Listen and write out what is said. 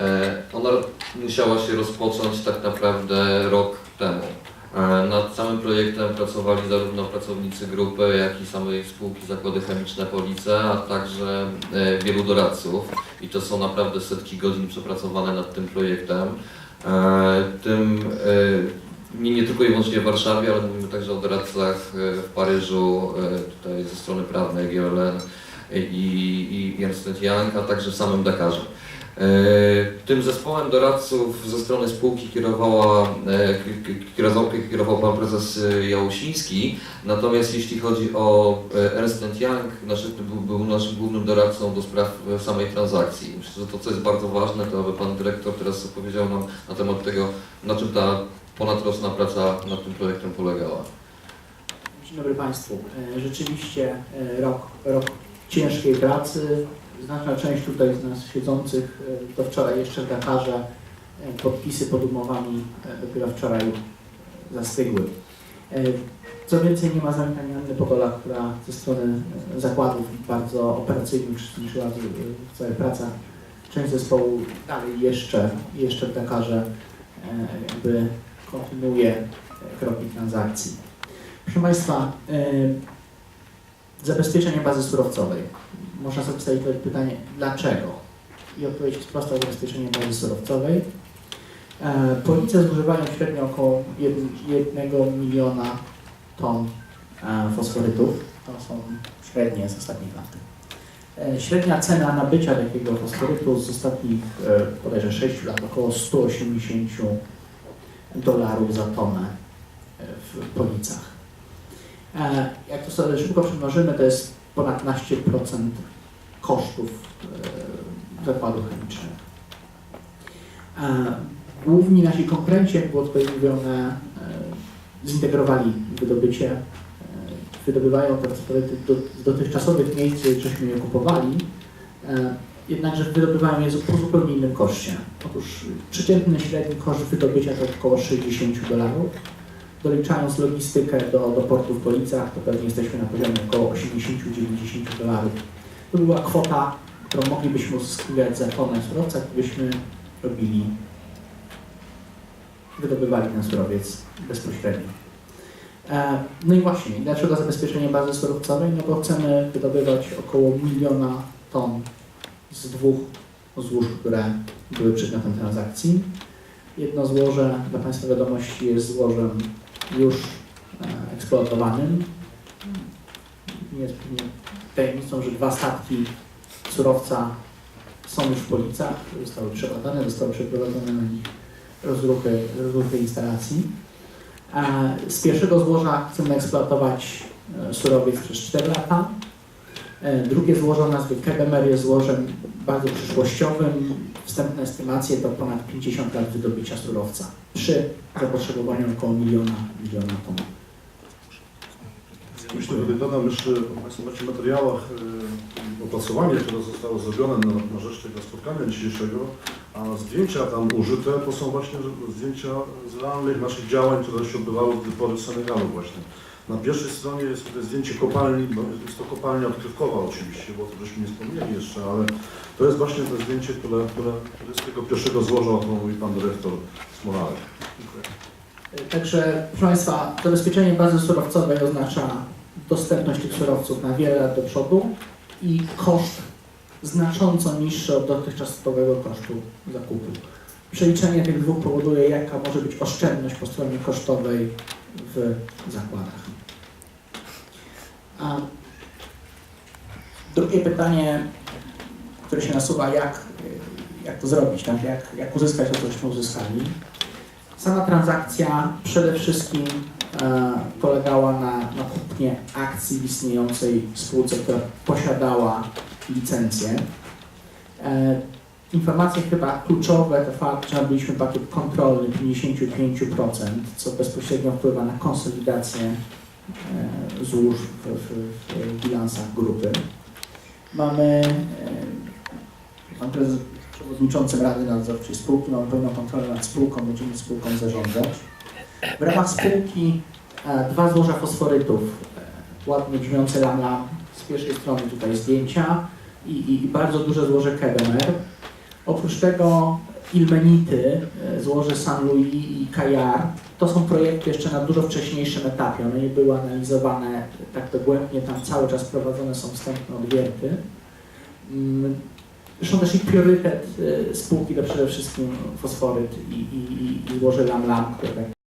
E, Ona musiała się rozpocząć tak naprawdę rok temu. E, Nad samym projektem pracowali zarówno pracownicy grupy, jak i samej spółki Zakłady Chemiczne Police, a także e, wielu doradców. I to są naprawdę setki godzin przepracowane nad tym projektem. Tym nie, nie tylko i wyłącznie w Warszawie, ale mówimy także o doradcach w Paryżu, tutaj ze strony prawnej GLN i, i Ernst Young, a także w samym Dakarze. E, Tym zespołem doradców ze strony spółki kierowała, e, ki- ki- kierował, kierował pan prezes e, Jałusiński, natomiast jeśli chodzi o Ernst Young, nasz, był, naszym głównym doradcą do spraw samej transakcji. Myślę, że to, co jest bardzo ważne, to aby pan dyrektor teraz opowiedział nam na temat tego, na czym ta ponadroczna praca nad tym projektem polegała. Dzień dobry Państwu. Rzeczywiście rok, rok ciężkiej pracy. Znaczna część tutaj z nas siedzących e, do wczoraj jeszcze w Dakarze e, podpisy pod umowami e, dopiero wczoraj zastygły. E, Co więcej, nie ma z nami pani Anny Pogola, która ze strony e, zakładów bardzo operacyjnie uczestniczyła w całej pracy. Część zespołu dalej jeszcze, jeszcze w Dakarze e, jakby kontynuuje e, kroki transakcji. Proszę Państwa, zabezpieczenie bazy surowcowej. Można sobie postawić pytanie, dlaczego? I odpowiedź jest prosta, zabezpieczenie bazy surowcowej. E, Police zużywają średnio około 1 miliona ton e, fosforytów. To są średnie z ostatnich lat. E, Średnia cena nabycia takiego fosforytu z ostatnich bodajże 6 lat około 180 dolarów za tonę w Policach. E, Jak to sobie szybko przemnożymy, to jest ponad 12% kosztów e, zakładu chemicznego. E, Główni nasi konkurenci, jak było tutaj mówione, zintegrowali wydobycie, wydobywają te fosforyty do, z dotychczasowych miejsc, gdzie żeśmy je kupowali, jednakże wydobywają je po zupełnie innym koszcie. Otóż przeciętny średni koszt wydobycia to około 60 dolarów, doliczając logistykę do, do portu w Policach, to pewnie jesteśmy na poziomie około 80-90 dolarów. To była kwota, którą moglibyśmy uzyskiwać za tonę surowca, gdybyśmy robili, wydobywali ten surowiec bezpośrednio. E, No i właśnie, dlaczego zabezpieczenie bazy surowcowej? No bo chcemy wydobywać około miliona ton z dwóch złóż, które były przedmiotem transakcji. Jedno złoże, dla Państwa wiadomości, jest złożem już e, eksploatowanym. Jest pewnie tajemnicą, że dwa statki surowca są już w Policach, zostały przebadane, zostały przeprowadzone na nich rozruchy, rozruchy instalacji. E, Z pierwszego złoża chcemy eksploatować e, surowiec przez 4 lata. E, Drugie złoże o nazwie Kebemer jest złożem bardzo przyszłościowym. Wstępne estymacje to ponad 50 lat wydobycia surowca przy zapotrzebowaniu około miliona, miliona ton. Myślę, że dodam jeszcze, Państwo macie w materiałach e, opracowanie, które zostało zrobione na, na rzecz tego spotkania dzisiejszego, a zdjęcia tam użyte to są właśnie zdjęcia z realnych naszych działań, które się odbywały do pory w Senegalu właśnie. Na pierwszej stronie jest tutaj zdjęcie kopalni, bo jest to kopalnia odkrywkowa oczywiście, bo to żeśmy nie wspomnieli jeszcze, ale to jest właśnie to zdjęcie, które, które, które jest z tego pierwszego złoża, o którym mówi Pan Dyrektor Smolary. Dziękuję. Także, proszę Państwa, zabezpieczenie bazy surowcowej oznacza dostępność tych surowców na wiele lat do przodu i koszt znacząco niższy od dotychczasowego kosztu zakupu. Przeliczenie tych dwóch powoduje, jaka może być oszczędność po stronie kosztowej w zakładach. A drugie pytanie, które się nasuwa, jak, jak to zrobić, tak? jak, jak uzyskać to, cośmy uzyskali. Sama transakcja przede wszystkim e, polegała na, na kupnie akcji w istniejącej spółce, która posiadała licencję. E, informacje chyba kluczowe to fakt, że byliśmy pakiet kontrolny 55%, co bezpośrednio wpływa na konsolidację e, złóż w, w, w bilansach grupy. Mamy e, pan prezes przewodniczącym Rady Nadzorczej spółki, mamy pełną kontrolę nad spółką, będziemy spółką zarządzać. W ramach spółki e, dwa złoża fosforytów, ładnie brzmiące lam-lam, z pierwszej strony tutaj zdjęcia i, i, i bardzo duże złoże Kebemer. Oprócz tego Ilmenity, e, złoże San Luis i Kajar, to są projekty jeszcze na dużo wcześniejszym etapie. One nie były analizowane tak dogłębnie, tam cały czas prowadzone są wstępne odwierty. Mm, Zresztą też ich priorytet e, spółki to przede wszystkim fosforyt i, i, i złoże Lam Lam, które tak